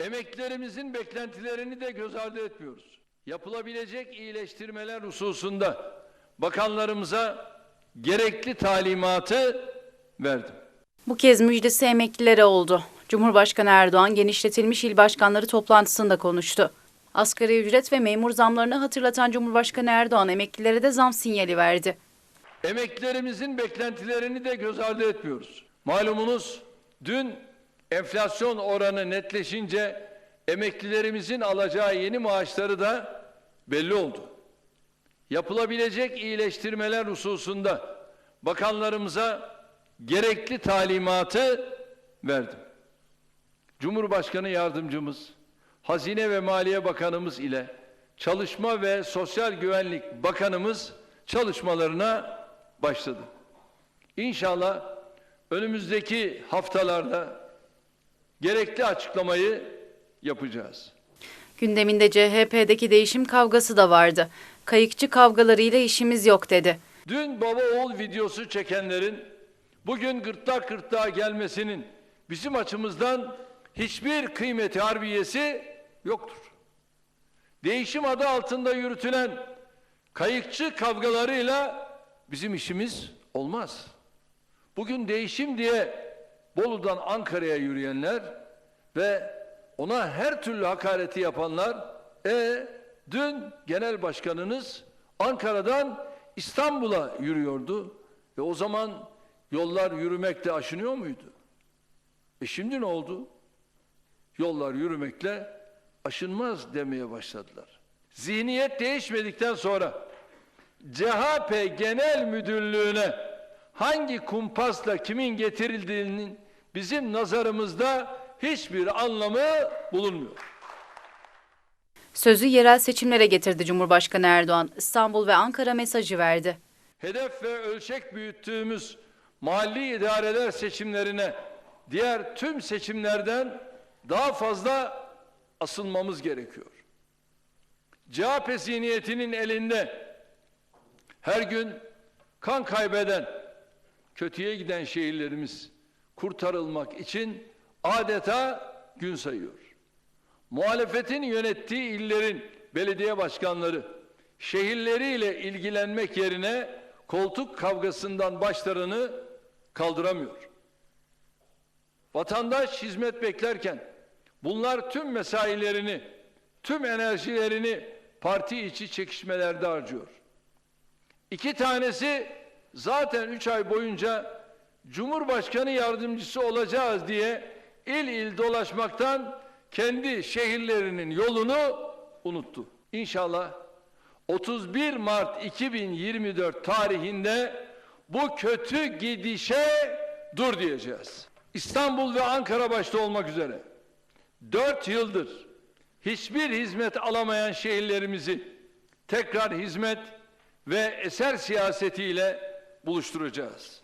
Emeklilerimizin beklentilerini de göz ardı etmiyoruz. Yapılabilecek iyileştirmeler hususunda bakanlarımıza gerekli talimatı verdim. Bu kez müjdesi emeklilere oldu. Cumhurbaşkanı Erdoğan genişletilmiş il başkanları toplantısında konuştu. Asgari ücret ve memur zamlarını hatırlatan Cumhurbaşkanı Erdoğan emeklilere de zam sinyali verdi. Emeklilerimizin beklentilerini de göz ardı etmiyoruz. Malumunuz dün enflasyon oranı netleşince emeklilerimizin alacağı yeni maaşları da belli oldu. Yapılabilecek iyileştirmeler hususunda bakanlarımıza gerekli talimatı verdim. Cumhurbaşkanı yardımcımız, Hazine ve Maliye Bakanımız ile Çalışma ve Sosyal Güvenlik Bakanımız çalışmalarına başladı. İnşallah önümüzdeki haftalarda gerekli açıklamayı yapacağız. Gündeminde CHP'deki değişim kavgası da vardı. Kayıkçı kavgalarıyla işimiz yok dedi. Dün baba oğul videosu çekenlerin bugün gırtlak gırtlağa gelmesinin bizim açımızdan hiçbir kıymeti harbiyesi yoktur. Değişim adı altında yürütülen kayıkçı kavgalarıyla bizim işimiz olmaz. Bugün değişim diye Bolu'dan Ankara'ya yürüyenler ve ona her türlü hakareti yapanlar e dün genel başkanınız Ankara'dan İstanbul'a yürüyordu ve o zaman yollar yürümekle aşınıyor muydu? E şimdi ne oldu? Yollar yürümekle aşınmaz demeye başladılar. Zihniyet değişmedikten sonra CHP Genel Müdürlüğü'ne hangi kumpasla kimin getirildiğinin bizim nazarımızda hiçbir anlamı bulunmuyor. Sözü yerel seçimlere getirdi Cumhurbaşkanı Erdoğan. İstanbul ve Ankara mesajı verdi. Hedef ve ölçek büyüttüğümüz mahalli idareler seçimlerine diğer tüm seçimlerden daha fazla asılmamız gerekiyor. CHP zihniyetinin elinde her gün kan kaybeden, kötüye giden şehirlerimiz kurtarılmak için adeta gün sayıyor. Muhalefetin yönettiği illerin belediye başkanları şehirleriyle ilgilenmek yerine koltuk kavgasından başlarını kaldıramıyor. Vatandaş hizmet beklerken bunlar tüm mesailerini, tüm enerjilerini parti içi çekişmelerde harcıyor. İki tanesi zaten üç ay boyunca Cumhurbaşkanı yardımcısı olacağız diye il il dolaşmaktan kendi şehirlerinin yolunu unuttu. İnşallah 31 Mart 2024 tarihinde bu kötü gidişe dur diyeceğiz. İstanbul ve Ankara başta olmak üzere 4 yıldır hiçbir hizmet alamayan şehirlerimizi tekrar hizmet ve eser siyasetiyle buluşturacağız.